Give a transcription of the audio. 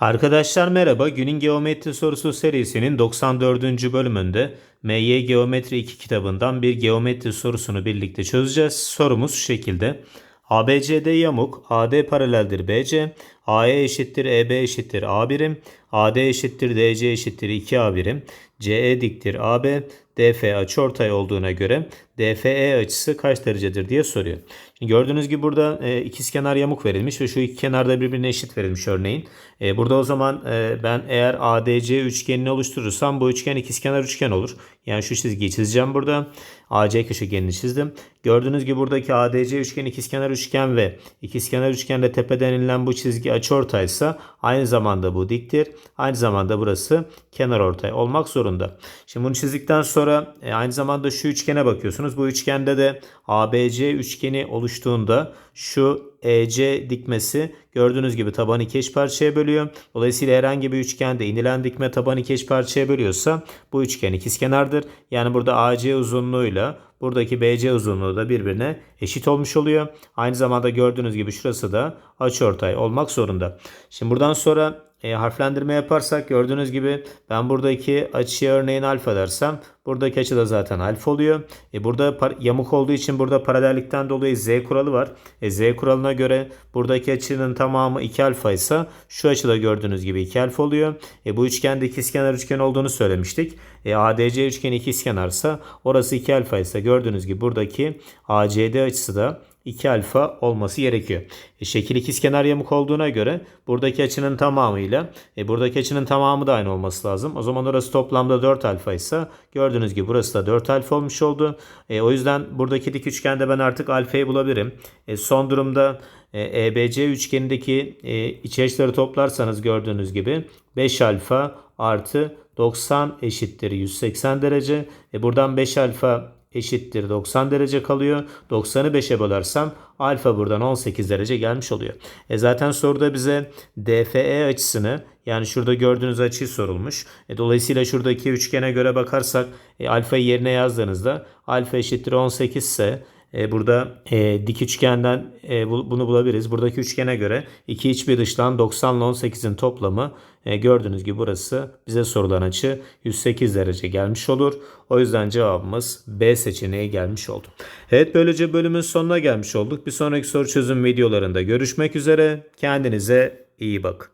Arkadaşlar merhaba. Günün geometri sorusu serisinin 94. bölümünde MY Geometri 2 kitabından bir geometri sorusunu birlikte çözeceğiz. Sorumuz şu şekilde. ABCD yamuk, AD paraleldir BC, AE eşittir EB eşittir A birim, AD eşittir DC eşittir 2A birim, CE diktir AB, DF açıortay olduğuna göre DFE açısı kaç derecedir diye soruyor. Şimdi gördüğünüz gibi burada e, ikizkenar yamuk verilmiş ve şu iki kenar da birbirine eşit verilmiş örneğin. E, burada o zaman e, ben eğer ADC üçgenini oluşturursam bu üçgen ikizkenar üçgen olur. Yani şu çizgiyi çizeceğim burada. AC köşegenini çizdim. Gördüğünüz gibi buradaki ADC üçgen ikizkenar üçgen ve ikizkenar üçgende tepeden inilen bu çizgi açıortaysa aynı zamanda bu diktir. Aynı zamanda burası kenar ortay olmak zorunda. Şimdi bunu çizdikten sonra e, aynı zamanda şu üçgene bakıyorsunuz. Bu üçgende de ABC üçgeni oluştuğunda şu EC dikmesi gördüğünüz gibi tabanı iki eş parçaya bölüyor. Dolayısıyla herhangi bir üçgende inilen dikme tabanı iki eş parçaya bölüyorsa bu üçgen ikizkenardır. Yani burada AC uzunluğuyla buradaki BC uzunluğu da birbirine eşit olmuş oluyor. Aynı zamanda gördüğünüz gibi şurası da açıortay olmak zorunda. Şimdi buradan sonra e, harflendirme yaparsak gördüğünüz gibi ben buradaki açıya örneğin alfa dersem buradaki açı da zaten alfa oluyor. E, burada yamuk olduğu için burada paralellikten dolayı z kuralı var. E, z kuralına göre buradaki açının tamamı 2 alfa ise şu açı da gördüğünüz gibi 2 alfa oluyor. E, bu üçgende ikizkenar üçgen olduğunu söylemiştik. E, ADC üçgeni ikizkenarsa orası 2 alfa ise gördüğünüz gibi buradaki ACD açısı da 2 alfa olması gerekiyor. E, şekil ikizkenar yamuk olduğuna göre buradaki açının tamamıyla e, buradaki açının tamamı da aynı olması lazım. O zaman orası toplamda 4 alfa ise gördüğünüz gibi burası da 4 alfa olmuş oldu. E, o yüzden buradaki dik üçgende ben artık alfayı bulabilirim. E, son durumda e, EBC üçgenindeki e, iç açıları toplarsanız gördüğünüz gibi 5 alfa artı 90 eşittir 180 derece. E, buradan 5 alfa eşittir 90 derece kalıyor. 90'ı 5'e bölersem alfa buradan 18 derece gelmiş oluyor. E zaten soruda bize DFE açısını yani şurada gördüğünüz açıyı sorulmuş. E dolayısıyla şuradaki üçgene göre bakarsak e, alfayı yerine yazdığınızda alfa eşittir 18 ise e, burada e, dik üçgenden e, bu- bunu bulabiliriz. Buradaki üçgene göre iki iç bir dıştan 90 ile 18'in toplamı e, gördüğünüz gibi burası bize sorulan açı 108 derece gelmiş olur. O yüzden cevabımız B seçeneği gelmiş oldu. Evet böylece bölümün sonuna gelmiş olduk. Bir sonraki soru çözüm videolarında görüşmek üzere. Kendinize iyi bakın.